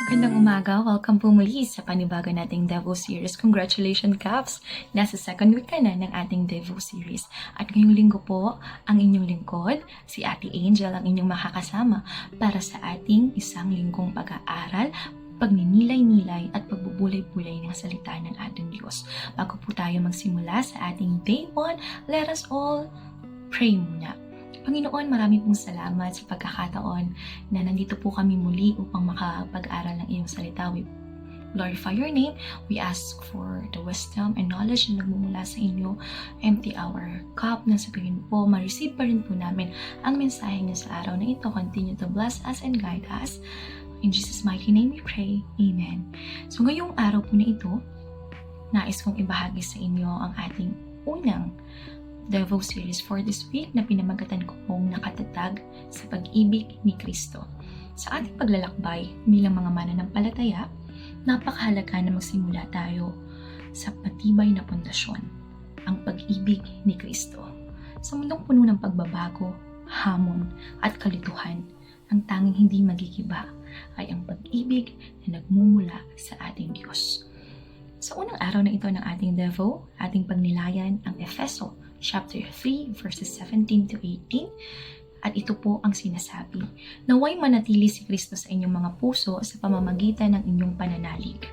Magandang umaga. Welcome po muli sa panibago nating Devo Series. Congratulations, Caps! Nasa second week ka na ng ating Devo Series. At ngayong linggo po, ang inyong lingkod, si Ate Angel ang inyong makakasama para sa ating isang linggong pag-aaral, pagninilay-nilay at pagbubulay-bulay ng salita ng ating Diyos. Bago po tayo magsimula sa ating day 1, let us all pray muna. Panginoon, marami pong salamat sa pagkakataon na nandito po kami muli upang makapag-aral ng iyong salita. We glorify your name. We ask for the wisdom and knowledge na nagmumula sa inyo. Empty our cup na sabihin po, ma-receive pa rin po namin ang mensahe niyo sa araw na ito. Continue to bless us and guide us. In Jesus' mighty name we pray. Amen. So ngayong araw po na ito, nais kong ibahagi sa inyo ang ating unang Devo series for this week na pinamagatan ko pong nakatatag sa pag-ibig ni Kristo. Sa ating paglalakbay bilang mga mananampalataya, napakahalaga na magsimula tayo sa patibay na pundasyon, ang pag-ibig ni Kristo. Sa mundong puno ng pagbabago, hamon at kalituhan, ang tanging hindi magigiba ay ang pag-ibig na nagmumula sa ating Diyos. Sa unang araw na ito ng ating Devo, ating pagnilayan ang Efeso chapter 3 verses 17 to 18 at ito po ang sinasabi, Naway manatili si Kristo sa inyong mga puso sa pamamagitan ng inyong pananalig.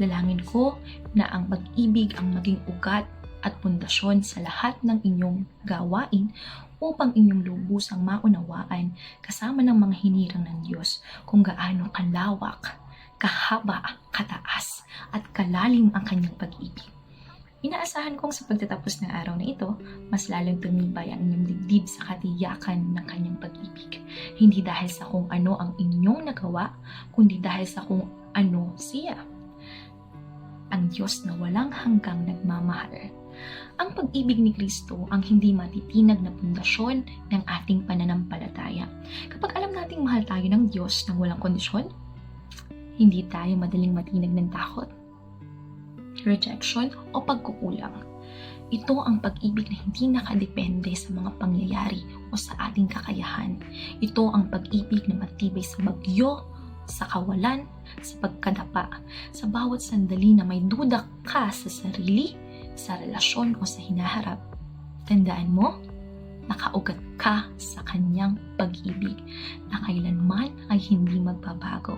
Dalangin ko na ang pag-ibig ang maging ugat at pundasyon sa lahat ng inyong gawain upang inyong lubusang maunawaan kasama ng mga hinirang ng Diyos kung gaano kalawak, kahaba, kataas, at kalalim ang kanyang pag-ibig Inaasahan kong sa pagtatapos ng araw na ito, mas lalong tumibay ang inyong dibdib sa katiyakan ng kanyang pag-ibig. Hindi dahil sa kung ano ang inyong nagawa, kundi dahil sa kung ano siya. Ang Diyos na walang hanggang nagmamahal. Ang pag-ibig ni Kristo ang hindi matitinag na pundasyon ng ating pananampalataya. Kapag alam nating mahal tayo ng Diyos ng walang kondisyon, hindi tayo madaling matinag ng takot rejection o pagkukulang. Ito ang pag-ibig na hindi nakadepende sa mga pangyayari o sa ating kakayahan. Ito ang pag-ibig na matibay sa bagyo, sa kawalan, sa pagkadapa, sa bawat sandali na may duda ka sa sarili, sa relasyon o sa hinaharap. Tandaan mo, nakaugat ka sa kanyang pag-ibig na kailanman ay hindi magbabago.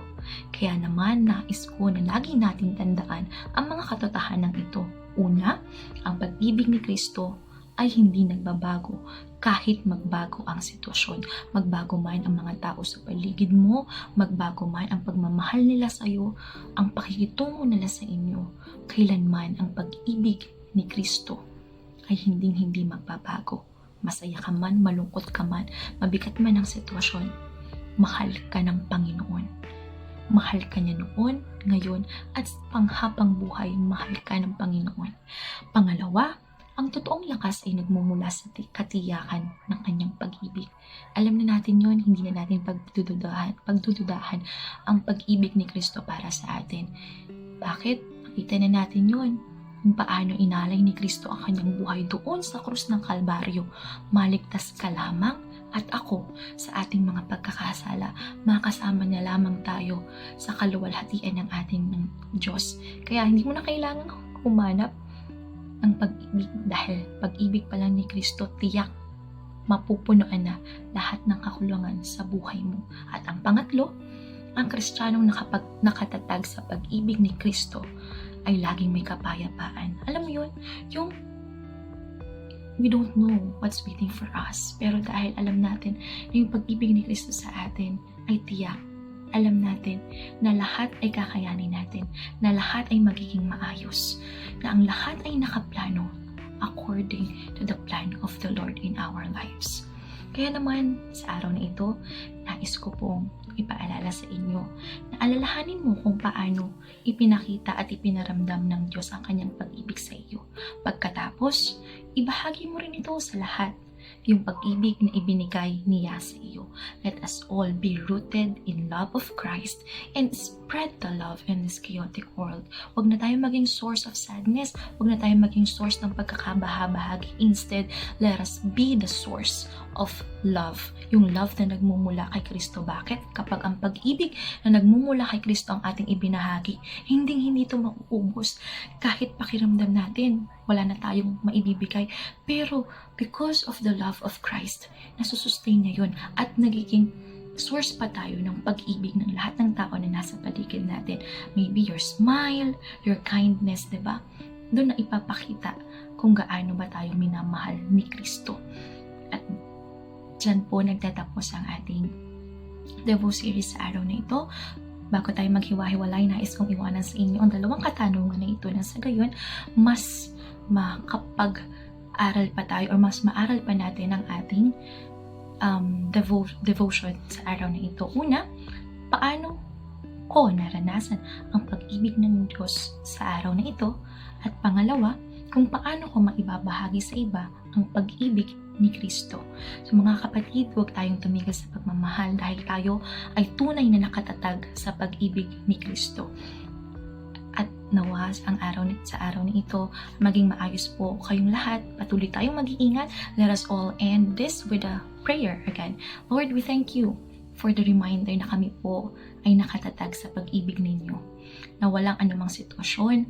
Kaya naman nais ko na lagi natin tandaan ang mga katotohanan ito. Una, ang pag-ibig ni Kristo ay hindi nagbabago kahit magbago ang sitwasyon. Magbago man ang mga tao sa paligid mo, magbago man ang pagmamahal nila sa iyo, ang pakikitungo nila sa inyo, kailanman ang pag-ibig ni Kristo ay hindi hindi magbabago masaya ka man, malungkot ka man, mabigat man ang sitwasyon, mahal ka ng Panginoon. Mahal ka niya noon, ngayon, at panghabang buhay, mahal ka ng Panginoon. Pangalawa, ang totoong lakas ay nagmumula sa katiyakan ng kanyang pag-ibig. Alam na natin yon, hindi na natin pagdududahan, pagdududahan ang pag-ibig ni Kristo para sa atin. Bakit? Nakita na natin yon kung paano inalay ni Kristo ang kanyang buhay doon sa krus ng Kalbaryo. Maligtas ka lamang at ako sa ating mga pagkakasala. Makasama niya lamang tayo sa kaluwalhatian ng ating ng Diyos. Kaya hindi mo na kailangan humanap ng pag-ibig dahil pag-ibig pa lang ni Kristo tiyak mapupunuan na lahat ng kakulangan sa buhay mo. At ang pangatlo, ang kristyanong nakapag, nakatatag sa pag-ibig ni Kristo ay laging may kapayapaan. Alam mo yun, yung we don't know what's waiting for us. Pero dahil alam natin na yung pag-ibig ni Kristo sa atin ay tiyak. Alam natin na lahat ay kakayanin natin, na lahat ay magiging maayos, na ang lahat ay nakaplano according to the plan of the Lord in our lives. Kaya naman, sa araw na ito, nais ko pong ipaalala sa inyo na alalahanin mo kung paano ipinakita at ipinaramdam ng Diyos ang kanyang pag-ibig sa iyo. Pagkatapos, ibahagi mo rin ito sa lahat yung pag-ibig na ibinigay niya sa iyo. Let us all be rooted in love of Christ and spread the love in this chaotic world. Huwag na tayo maging source of sadness. Huwag na tayo maging source ng pagkakabaha-bahagi. Instead, let us be the source of love. Yung love na nagmumula kay Kristo. Bakit? Kapag ang pag-ibig na nagmumula kay Kristo ang ating ibinahagi, hindi hindi ito mauubos. Kahit pakiramdam natin, wala na tayong maibibigay. Pero because of the love of Christ, nasusustain niya yun at nagiging source pa tayo ng pag-ibig ng lahat ng tao na nasa paligid natin. Maybe your smile, your kindness, di ba? Doon na ipapakita kung gaano ba tayo minamahal ni Kristo. At dyan po nagtatapos ang ating Devo series sa araw na ito. Bago tayo maghiwa-hiwalay, nais kong iwanan sa inyo ang dalawang katanungan na ito na sa gayon, mas makapag-aral pa tayo or mas maaral pa natin ang ating um, devo- devotion sa araw na ito. Una, paano ko naranasan ang pag-ibig ng Diyos sa araw na ito? At pangalawa, kung paano ko maibabahagi sa iba ang pag-ibig ni Kristo. So mga kapatid, huwag tayong tumigil sa pagmamahal dahil tayo ay tunay na nakatatag sa pag-ibig ni Kristo. At nawas ang araw sa araw na ito, maging maayos po kayong lahat. Patuloy tayong mag-iingat. Let us all end this with a prayer again. Lord, we thank you for the reminder na kami po ay nakatatag sa pag-ibig ninyo. Na walang anumang sitwasyon,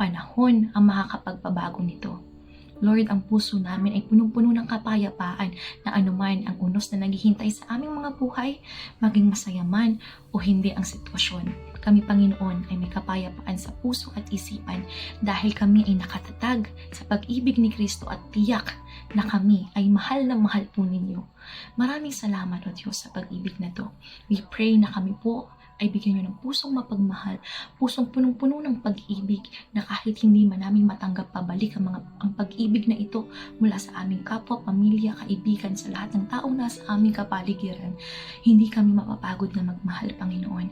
panahon ang makakapagpabago nito. Lord, ang puso namin ay punong-puno ng kapayapaan na anuman ang unos na naghihintay sa aming mga buhay, maging masaya man o hindi ang sitwasyon. Kami, Panginoon, ay may kapayapaan sa puso at isipan dahil kami ay nakatatag sa pag-ibig ni Kristo at tiyak na kami ay mahal na mahal po ninyo. Maraming salamat, O Diyos, sa pag-ibig na to. We pray na kami po ay bigyan nyo ng pusong mapagmahal, pusong punong-puno ng pag-ibig na kahit hindi man namin matanggap pabalik ang, mga, ang pag-ibig na ito mula sa aming kapwa, pamilya, kaibigan, sa lahat ng taong nasa aming kapaligiran, hindi kami mapapagod na magmahal, Panginoon.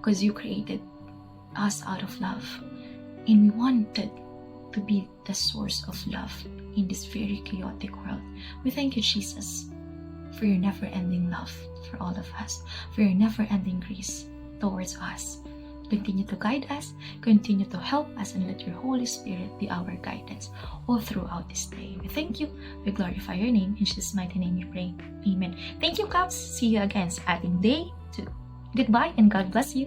Because you created us out of love. And we wanted to be the source of love in this very chaotic world. We thank you, Jesus, for your never-ending love for all of us, for your never-ending grace towards us. Continue to guide us, continue to help us, and let your Holy Spirit be our guidance all throughout this day. We thank you, we glorify your name, in Jesus' mighty name we pray. Amen. Thank you, Caps. See you again sa ating day 2. Goodbye and God bless you.